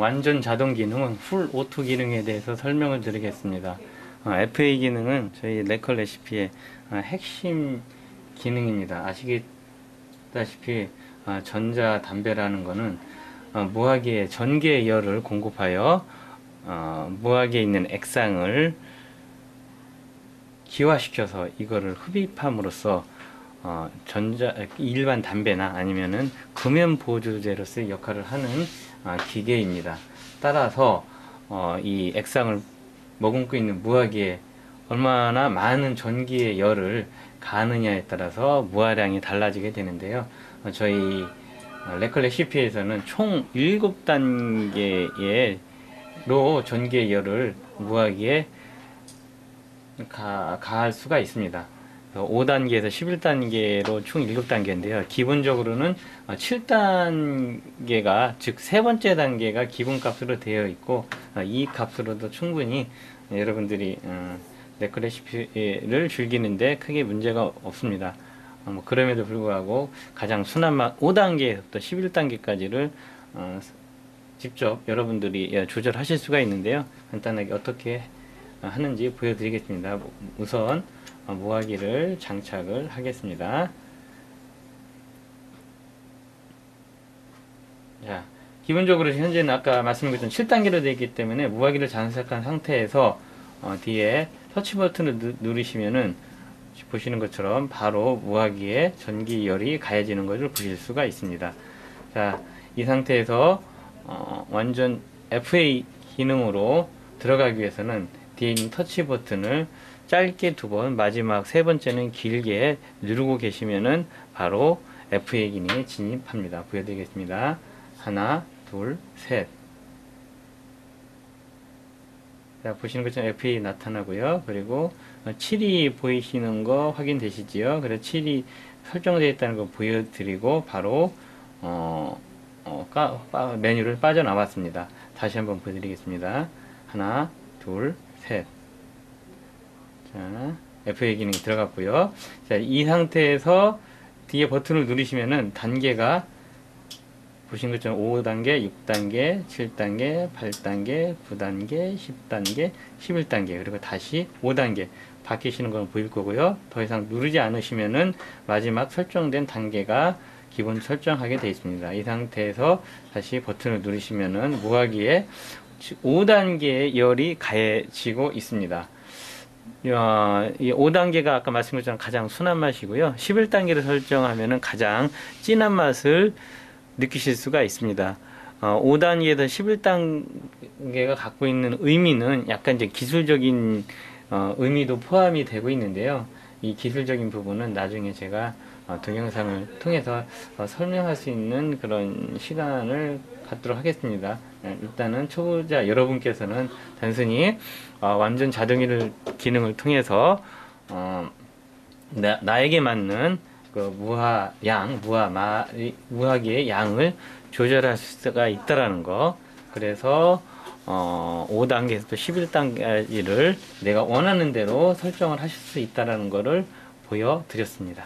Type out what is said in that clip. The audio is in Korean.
완전 자동 기능은 풀 오토 기능에 대해서 설명을 드리겠습니다. 어, FA 기능은 저희 레컬 레시피의 어, 핵심 기능입니다. 아시다시피 어, 전자 담배라는 것은 어, 무화기에 전기의 열을 공급하여 어, 무화기에 있는 액상을 기화시켜서 이거를 흡입함으로써 어, 전자 일반 담배나 아니면은 금연 보조제로서의 역할을 하는 아, 기계입니다. 따라서 어, 이 액상을 머금고 있는 무화기에 얼마나 많은 전기의 열을 가느냐에 따라서 무화량이 달라지게 되는데요. 어, 저희 레컬레 CP에서는 총 7단계의 로 전기의 열을 무화기에 가, 가할 수가 있습니다. 5단계에서 11단계로 총 7단계인데요. 기본적으로는 7단계가 즉 세 번째 단계가 기본값으로 되어 있고 어, 이 값으로도 충분히 여러분들이 네크 레시피를 즐기는데 크게 문제가 없습니다. 어, 뭐 그럼에도 불구하고 가장 순한 맛 5단계에서부터 11단계까지를 어, 직접 여러분들이 예, 조절하실 수가 있는데요. 간단하게 어떻게 하는지 보여드리겠습니다. 우선 모아기를 장착을 하겠습니다. 자, 기본적으로 현재는 아까 말씀드렸던 7단계로 되어 있기 때문에 무화기를 장착한 상태에서 어, 뒤에 터치 버튼을 누, 누르시면은 보시는 것처럼 바로 무화기에 전기열이 가해지는 것을 보실 수가 있습니다. 자, 이 상태에서 어, 완전 FA 기능으로 들어가기 위해서는 뒤에 있는 터치 버튼을 짧게 두 번, 마지막 세 번째는 길게 누르고 계시면은 바로 FA 기능에 진입합니다. 보여드리겠습니다. 하나, 둘, 셋. 자, 보시는 것처럼 FA 나타나고요. 그리고 7이 보이시는 거 확인되시지요? 그래서 7이 설정되어 있다는 거 보여드리고 바로 어, 어, 까, 빠, 메뉴를 빠져나왔습니다. 다시 한번 보여드리겠습니다. 하나, 둘, 셋. 자, FA 기능이 들어갔고요. 자, 이 상태에서 뒤에 버튼을 누르시면은 단계가 보신 것처럼 5단계, 6단계, 7단계, 8단계, 9단계, 10단계, 11단계 그리고 다시 5단계 바뀌시는 건 보일 거고요. 더 이상 누르지 않으시면은 마지막 설정된 단계가 기본 설정하게 되어 있습니다. 이 상태에서 다시 버튼을 누르시면은 무화기에 5단계의 열이 가해지고 있습니다. 이 5단계가 아까 것처럼 가장 순한 맛이고요. 11단계를 설정하면 가장 진한 맛을 느끼실 수가 있습니다. 어, 5단계에서 11단계가 갖고 있는 의미는 약간 이제 기술적인 어, 의미도 포함이 되고 있는데요. 이 기술적인 부분은 나중에 제가 어, 동영상을 통해서 어, 설명할 수 있는 그런 시간을 갖도록 하겠습니다. 네, 일단은 초보자 여러분께서는 단순히 어, 완전 자동일 기능을 통해서 어, 나, 에게 맞는 그 무화 양, 무화 마, 무화기의 양을 조절할 수가 있다라는 거. 그래서 어, 5단계에서 또 11단계를 내가 원하는 대로 설정을 하실 수 있다라는 것을 보여드렸습니다.